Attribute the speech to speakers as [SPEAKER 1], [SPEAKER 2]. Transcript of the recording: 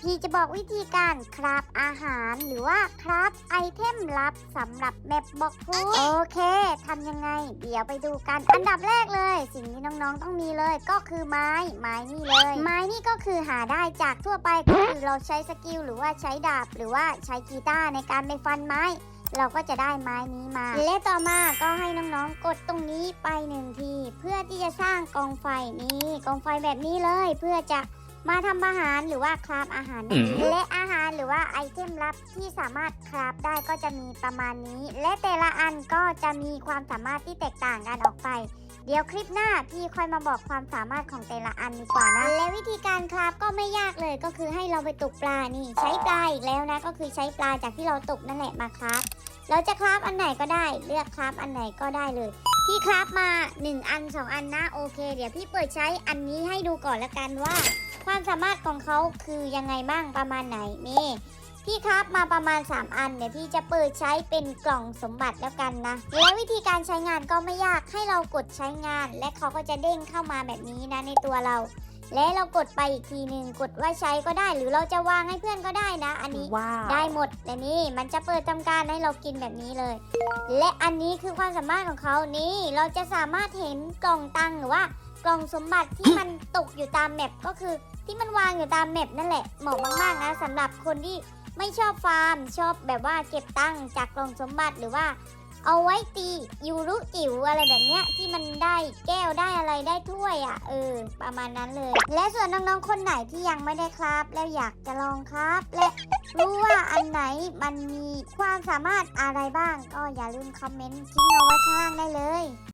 [SPEAKER 1] พี่จะบอกวิธีการคราฟอาหารหรือว่าคราฟไอเทมลับสำหรับแมปบอกฟูดโอเคทำยังไง เดี๋ยวไปดูกัน อันดับแรกเลย สิ่งที่น้องๆต้องมีเลยก็คือไม้ ไม้นี่เลย ไม้นี่ก็คือหาได้จากทั่วไปก็คือเราใช้สกิลหรือว่าใช้ดาบ หรือว่าใช้กีตาร์ในการไปฟันไม้เราก็จะได้ไม้นี้มา และต่อมาก็ให้น้องๆ กดตรงนี้ไปหนึ่งที เพื่อที่จะสร้างกองไฟนี้กองไฟแบบนี้เลย เพื่อจะ มาทำอาหารหรือว่าคราฟอาหารนั่นเองและอาหารหรือว่าไอเทมลับที่สามารถคราฟได้ก็จะมีประมาณนี้ และแต่ละอันก็จะมีความสามารถที่แตกต่างกันออกไป เดี๋ยวคลิปหน้าพี่ค่อยมาบอกความสามารถของแต่ละอันดีกว่านะ และวิธีการคราฟก็ไม่ยากเลยก็คือให้เราไปตกปลานี่ ใช้ปลาอีกแล้วนะ ก็คือใช้ปลาจากที่เราตกนั่นแหละมาคราฟเราจะคราฟอันไหนก็ได้ เลือกคราฟอันไหนก็ได้เลยพี่คราฟมา 1 อัน 2 อันนะ โอเค เดี๋ยวพี่เปิดใช้อันนี้ให้ดูก่อนละกันว่า ความสามารถของเขาคือยังไงบ้างประมาณไหนนี่พี่ครับมาประมาณ 3 อันเดี๋ยวพี่จะเปิดใช้เป็นกล่องสมบัติแล้วกันนะ และวิธีการใช้งานก็ไม่ยากให้เรากดใช้งาน และเขาก็จะเด้งเข้ามาแบบนี้นะในตัวเรา และเรากดไปอีกทีหนึ่งกดว่าใช้ก็ได้ หรือเราจะวางให้เพื่อนก็ได้นะ อันนี้
[SPEAKER 2] ว้าว
[SPEAKER 1] ได้หมดและนี่มันจะเปิดทำการให้เรากินแบบนี้เลย และอันนี้คือความสามารถของเขานี่เราจะสามารถเห็นกล่องตังค์หรือว่า กล่องสมบัติที่มันตกอยู่ตามแมปก็คือที่มันวางอยู่ตามแมปนั่นแหละเหมาะมากๆนะสำหรับคนที่ไม่ชอบฟาร์ม ชอบแบบว่าเก็บตังค์จากกล่องสมบัติหรือว่า เอาไว้ตียูรุจิ๋วอะไรแบบเนี้ยที่มันได้แก้วได้อะไรได้ถ้วยอะเออ ประมาณนั้นเลย และส่วนน้องๆคนไหนที่ยังไม่ได้ครับ แล้วอยากจะลองครับ และรู้ว่าอันไหนมันมีความสามารถอะไรบ้าง ก็อย่าลืมคอมเมนต์ทิ้งเอาไว้ข้างล่างได้เลย